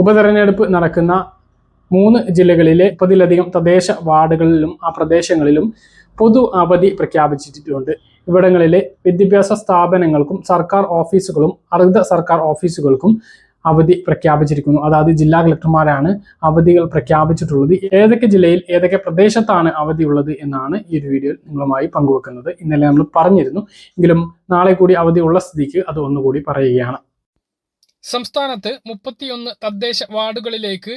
ഉപതെരഞ്ഞെടുപ്പ് നടക്കുന്ന മൂന്ന് ജില്ലകളിലെ പതിലധികം തദ്ദേശ വാർഡുകളിലും ആ പ്രദേശങ്ങളിലും പൊതു അവധി പ്രഖ്യാപിച്ചിട്ടുണ്ട്. ഇവിടങ്ങളിലെ വിദ്യാഭ്യാസ സ്ഥാപനങ്ങൾക്കും സർക്കാർ ഓഫീസുകളും അർദ്ധ സർക്കാർ ഓഫീസുകൾക്കും അവധി പ്രഖ്യാപിച്ചിരിക്കുന്നു. അതായത് ജില്ലാ കളക്ടർമാരാണ് അവധികൾ പ്രഖ്യാപിച്ചിട്ടുള്ളത്. ഏതൊക്കെ ജില്ലയിൽ ഏതൊക്കെ പ്രദേശത്താണ് അവധിയുള്ളത് എന്നാണ് ഈ ഒരു വീഡിയോയിൽ നിങ്ങളുമായി പങ്കുവെക്കുന്നത്. ഇന്നലെ നമ്മൾ പറഞ്ഞിരുന്നു. എങ്കിലും നാളെ കൂടി അവധി ഉള്ള സ്ഥിതിക്ക് അത് ഒന്നുകൂടി പറയുകയാണ്. സംസ്ഥാനത്ത് മുപ്പത്തിയൊന്ന് തദ്ദേശ വാർഡുകളിലേക്ക്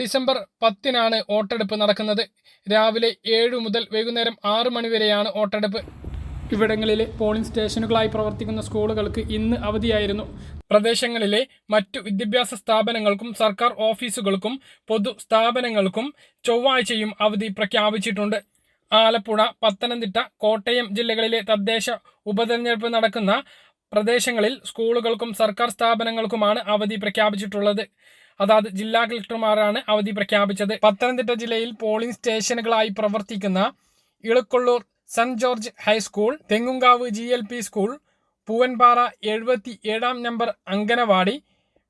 ഡിസംബർ പത്തിനാണ് വോട്ടെടുപ്പ് നടക്കുന്നത്. രാവിലെ ഏഴു മുതൽ വൈകുന്നേരം ആറ് മണിവരെയാണ് വോട്ടെടുപ്പ്. ഇവിടങ്ങളിലെ പോളിംഗ് സ്റ്റേഷനുകളായി പ്രവർത്തിക്കുന്ന സ്കൂളുകൾക്ക് ഇന്ന് അവധിയായിരുന്നു. പ്രദേശങ്ങളിലെ മറ്റു വിദ്യാഭ്യാസ സ്ഥാപനങ്ങൾക്കും സർക്കാർ ഓഫീസുകൾക്കും പൊതു സ്ഥാപനങ്ങൾക്കും ചൊവ്വാഴ്ചയും അവധി പ്രഖ്യാപിച്ചിട്ടുണ്ട്. ആലപ്പുഴ പത്തനംതിട്ട കോട്ടയം ജില്ലകളിലെ തദ്ദേശ ഉപതെരഞ്ഞെടുപ്പ് നടക്കുന്ന പ്രദേശങ്ങളിൽ സ്കൂളുകൾക്കും സർക്കാർ സ്ഥാപനങ്ങൾക്കുമാണ് അവധി പ്രഖ്യാപിച്ചിട്ടുള്ളത്. അതാത് ജില്ലാ കളക്ടർമാരാണ് അവധി പ്രഖ്യാപിച്ചത്. പത്തനംതിട്ട ജില്ലയിൽ പോളിംഗ് സ്റ്റേഷനുകളായി പ്രവർത്തിക്കുന്ന Elakollur saint George high school Thengumkavu G L P school Poovanpara എഴുപത്തി ഏഴാം number anganwadi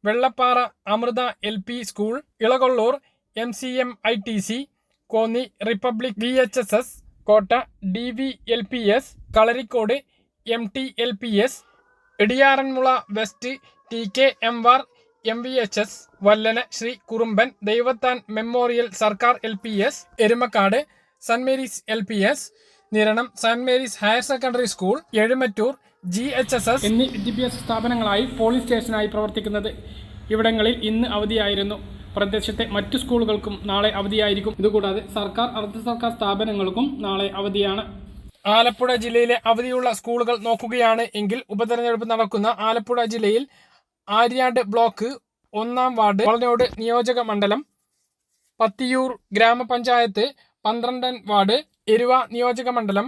Vellappara Amrita L P school Elakollur M C M I T C Konni republic V H S S Kotta D V L P S Kalarikode M T L P S Edayaranmula west T K M war M V H S Vallana Shri Kurumban Daivathan memorial സർക്കാർ L P S Erumakkad saint Mary's L P S Niranam saint Mary's higher secondary school Ezhumattoor G H S S എന്നീ വിദ്യാഭ്യാസ സ്ഥാപനങ്ങളായി polling സ്റ്റേഷനായി പ്രവർത്തിക്കുന്നത് ഇവിടങ്ങളിൽ ഇന്ന് അവധിയായിരുന്നു. പ്രദേശത്തെ മറ്റു സ്കൂളുകൾക്കും നാളെ അവധിയായിരിക്കും. ഇതുകൂടാതെ സർക്കാർ അർദ്ധ സർക്കാർ സ്ഥാപനങ്ങൾക്കും നാളെ അവധിയാണ്. ആലപ്പുഴ ജില്ലയിലെ അവധിയുള്ള സ്കൂളുകൾ നോക്കുകയാണ് എങ്കിൽ ഉപതെരഞ്ഞെടുപ്പ് നടക്കുന്ന ആലപ്പുഴ ജില്ലയിൽ ആര്യാട് ബ്ലോക്ക് ഒന്നാം വാർഡ് വളനോട് നിയോജക മണ്ഡലം പത്തിയൂർ ഗ്രാമപഞ്ചായത്ത് പന്ത്രണ്ടാം വാർഡ് എരുവ നിയോജക മണ്ഡലം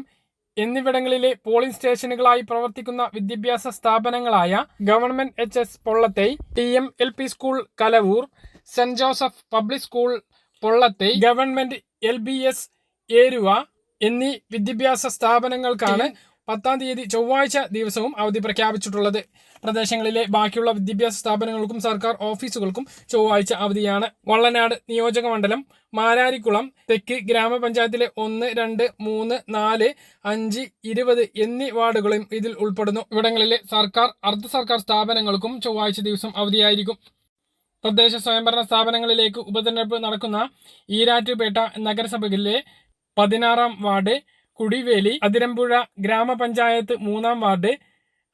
എന്നിവിടങ്ങളിലെ പോളിംഗ് സ്റ്റേഷനുകളായി പ്രവർത്തിക്കുന്ന വിദ്യാഭ്യാസ സ്ഥാപനങ്ങളായ government H S Pollethai T M L P school Kalavoor saint Joseph public school Pollethai government L B S Eruva എന്നീ വിദ്യാഭ്യാസ സ്ഥാപനങ്ങൾക്കാണ് പത്താം തീയതി ചൊവ്വാഴ്ച ദിവസവും അവധി പ്രഖ്യാപിച്ചിട്ടുള്ളത്. പ്രദേശങ്ങളിലെ ബാക്കിയുള്ള വിദ്യാഭ്യാസ സ്ഥാപനങ്ങൾക്കും സർക്കാർ ഓഫീസുകൾക്കും ചൊവ്വാഴ്ച അവധിയാണ്. വള്ളനാട് നിയോജക മണ്ഡലം മാരാരിക്കുളം തെക്ക് ഗ്രാമപഞ്ചായത്തിലെ ഒന്ന് രണ്ട് മൂന്ന് നാല് അഞ്ച് ഇരുപത് എന്നീ വാർഡുകളും ഇതിൽ ഉൾപ്പെടുന്നു. ഇവിടങ്ങളിലെ സർക്കാർ അർദ്ധ സർക്കാർ സ്ഥാപനങ്ങൾക്കും ചൊവ്വാഴ്ച ദിവസം അവധിയായിരിക്കും. തദ്ദേശ സ്വയംഭരണ സ്ഥാപനങ്ങളിലേക്ക് ഉപതെരഞ്ഞെടുപ്പ് നടക്കുന്ന ഈരാറ്റുപേട്ട നഗരസഭയിലെ പതിനാറാം വാർഡ് കുടിവേലി അതിരമ്പുഴ ഗ്രാമപഞ്ചായത്ത് മൂന്നാം വാർഡ്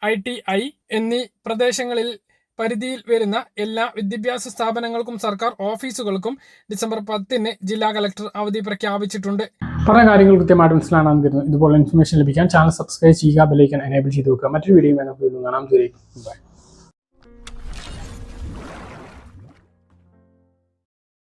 ഐ ടി ഐ എന്നീ പ്രദേശങ്ങളിൽ പരിധിയിൽ വരുന്ന എല്ലാ വിദ്യാഭ്യാസ സ്ഥാപനങ്ങൾക്കും സർക്കാർ ഓഫീസുകൾക്കും ഡിസംബർ പത്തിന് ജില്ലാ കളക്ടർ അവധി പ്രഖ്യാപിച്ചിട്ടുണ്ട്. പറഞ്ഞ കാര്യങ്ങൾ കൃത്യമായിട്ട് മനസ്സിലാണെന്ന് തരുന്നു ഇതുപോലെ ഇൻഫർമേഷൻ ലഭിക്കാൻ ചാനൽ സബ്സ്ക്രൈബ് ചെയ്യുക ബെലൈക്കൻ എനേബിൾ ചെയ്ത് വെക്കുക. മറ്റൊരു വീഡിയോ നമുക്ക് കാണാം. ബൈ